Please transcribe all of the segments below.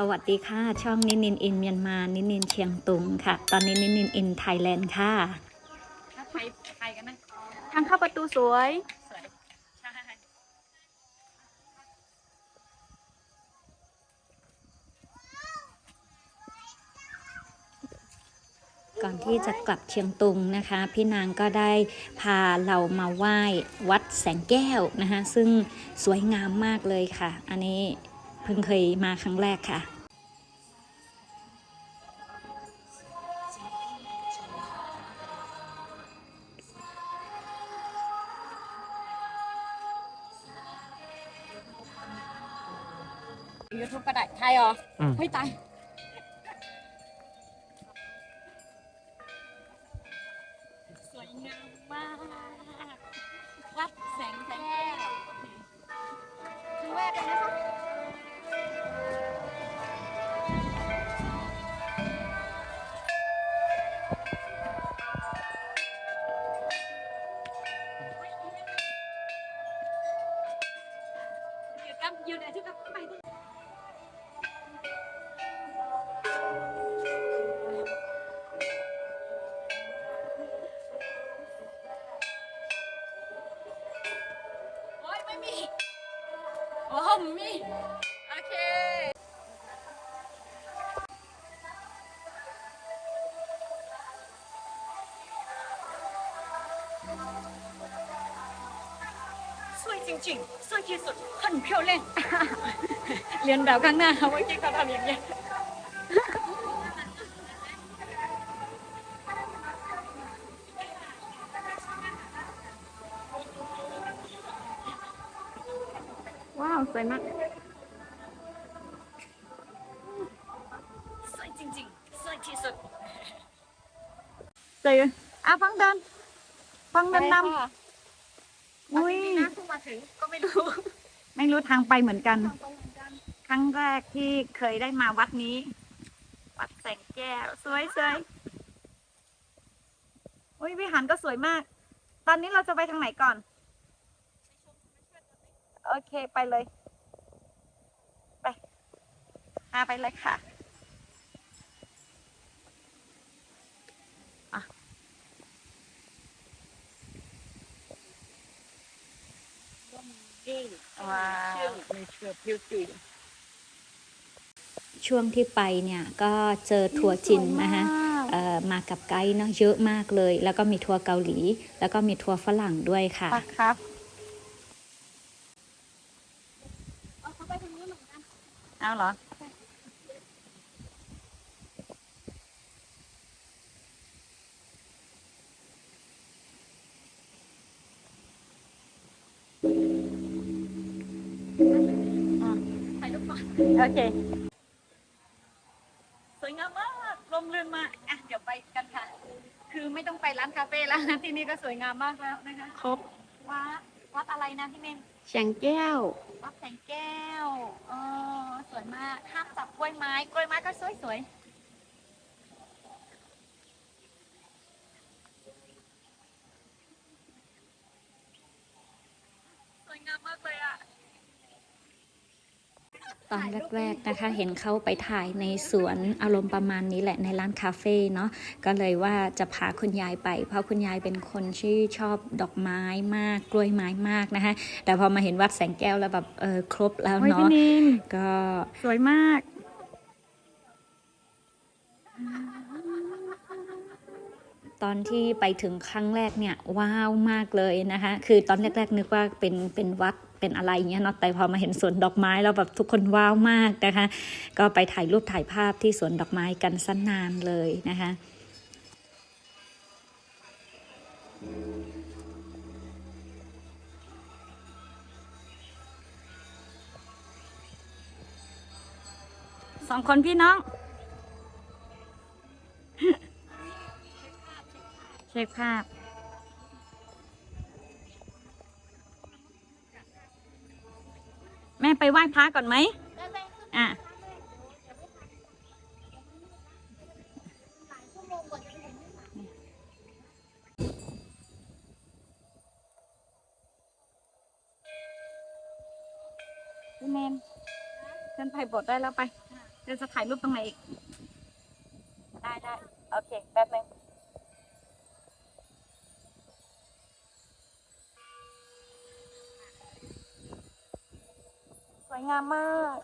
สวัสดีค่ะ ช่องนินนินอินเมียนมานินนินเชียงตุงค่ะ ตอนนี้นินนินอินไทยแลนด์ค่ะถ้าไทยไทยกันนะทางเข้าประตูสวยสวยใช่ก่อนที่จะกลับเชียงตุงนะคะ พี่นางก็ได้พาเรามาไหว้วัดแสงแก้วนะคะ ซึ่งสวยงามมากเลยค่ะ อันนี้ เพิ่งเคยมาครั้งแรกค่ะ ยูทูบก็ได้ไทยเหรออืมเฮ้ยตาย ดี๋ยวกันไหนที่กับไปด้วยโอ้ยไม่มี โอ้มี โอเค สวยจริงๆ สวยที่สุด很漂亮 เรียนแบบข้างหน้าเมื่อกี้เขาทำอย่างเงี้ย ว้าว สวยมาก สวยจริงๆ สวยที่สุด สวยอ่ะฟังเดิน ฟังเดินนำอุ้ย นะเพิ่ง มาถึงก็ไม่รู้ไม่รู้ทางไปเหมือนกันครั้งแรกที่เคยได้มาวัดนี้ วัดแสงแก้ว สวยสวยอุ้ยวิหารก็สวยมาก ตอนนี้เราจะไปทางไหนก่อน โอเคไปเลย ไปพาไปเลยค่ะ ว้าวมีเชือกพิวตีช่วงที่ไปเนี่ยก็เจอทัวร์จินนะคะเอ่อมากับไกด์เนาะเยอะมากเลย แล้วก็มีทัวร์เกาหลี แล้วก็มีทัวร์ฝรั่งด้วยค่ะไปครับเอาเขาไปทางนี้เหมือนกันเอาเหรอ โอเค สวยงามมากลมลื่นมากอะเดี๋ยวไปกันค่ะ คือไม่ต้องไปร้านคาเฟ่แล้วนะที่นี่ก็สวยงามมากแล้วนะคะครบวัดวัดอะไรนะพี่เมนแสงแก้ว วัดแสงแก้วเออสวยมากห้ามจับกล้วยไม้กล้วยไม้ก็สวยสวยสวยงามมากเลยอะต อนแรกๆนะคะ เห็นเขาไปถ่ายในสวนอารมณ์ประมาณนี้แหละในร้านคาเฟ่เนาะก็เลยว่าจะพาคุณยายไป เพราะคุณยายเป็นคนที่ชอบดอกไม้มากกล้วยไม้มากนะคะแต่พอมาเห็นวัดแสงแก้วแล้วแบบเออครบแล้วโอ้ยพี่เนาะนินก็สวยมาก ตอนที่ไปถึงครั้งแรกเนี่ยว้าวมากเลยนะคะคือตอนแรก ๆ นึกว่าเป็นเป็นวัดเป็นอะไรเงี้ยเนาะแต่พอมาเห็นสวนดอกไม้แล้วแบบทุกคนว้าวมากนะคะ ก็ไปถ่ายรูปถ่ายภาพที่สวนดอกไม้กันสั้นนานเลยนะคะสองคนพี่น้อง ช็คภาพ แม่ไปไหว้พระก่อนไหมอะพี่เมนเชิญไผ่บทได้แล้วไป เดี๋ยวจะถ่ายรูปตรงไหนอีก ได้ได้โอเค แป๊บนึง วยงามมาก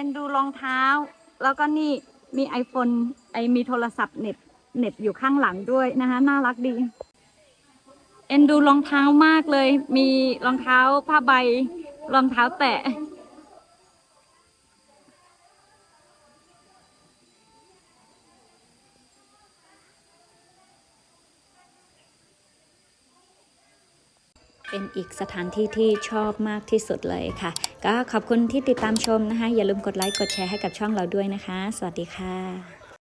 อ็นดูรองเท้า แล้วก็นี่มีไอโฟนไอมีโทรศัพท์เน็บเน็บอยู่ข้างหลังด้วยนะคะน่ารักดี เอ็นดูรองเท้ามากเลย มีรองเท้าผ้าใบ รองเท้าแตะ เป็นอีกสถานที่ที่ชอบมากที่สุดเลยค่ะ ก็ขอบคุณที่ติดตามชมนะคะ อย่าลืมกดไลค์กดแชร์ให้กับช่องเราด้วยนะคะ สวัสดีค่ะ